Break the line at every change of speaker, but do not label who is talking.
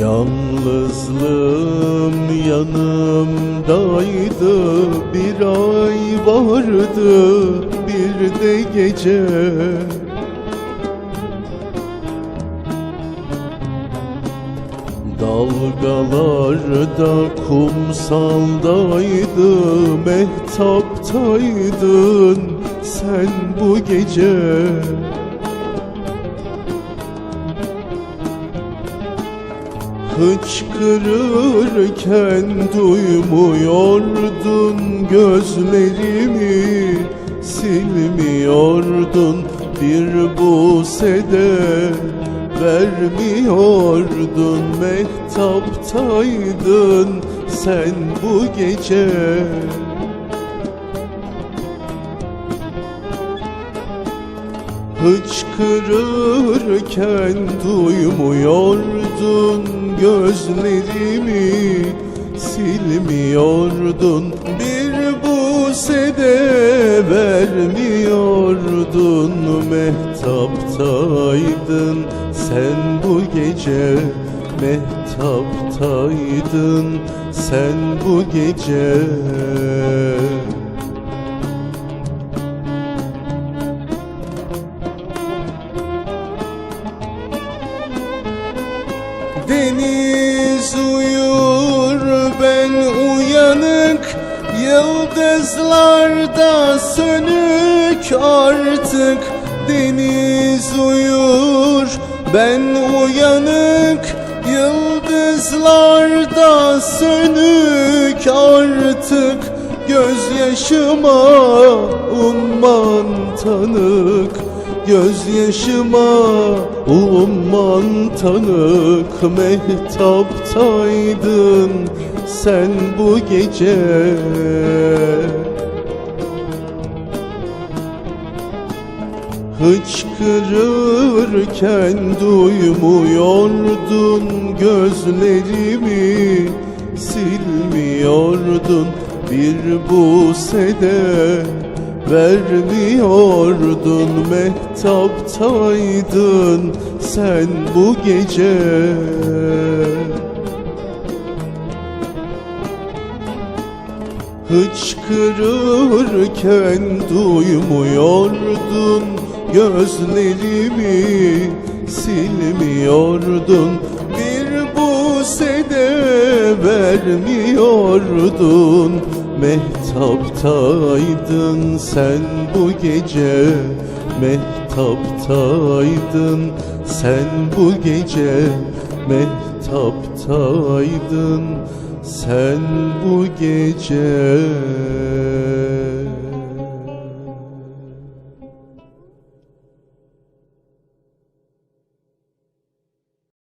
Yalnızlığım yanımdaydı Bir ay vardı bir de gece. Dalgalarda kumsaldaydı Mehtaptaydın sen bu gece Hıçkırırken duymuyordun gözlerimi Silmiyordun bir busede Vermiyordun mehtaptaydın sen bu gece Hıçkırırken duymuyordun gözlerimi Silmiyordun. Bir busede vermiyordun. Mehtaptaydın sen bu gece Mehtaptaydın. Sen bu gece Deniz uyur ben uyanık. Yıldızlarda sönük artık. Deniz uyur ben uyanık. Yıldızlarda sönük artık. Gözyaşıma umman tanık Gözyaşıma umman tanık Mehtaptaydın sen bu gece. Hıçkırırken duymuyordun gözlerimi Silmiyordun bir busede Vermiyordun mehtaptaydın sen bu gece. Hıçkırırken duymuyordun gözlerimi Silmiyordun. Bir busede vermiyordun Mehtaptaydın sen bu gece Mehtaptaydın sen bu gece Mehtaptaydın sen bu gece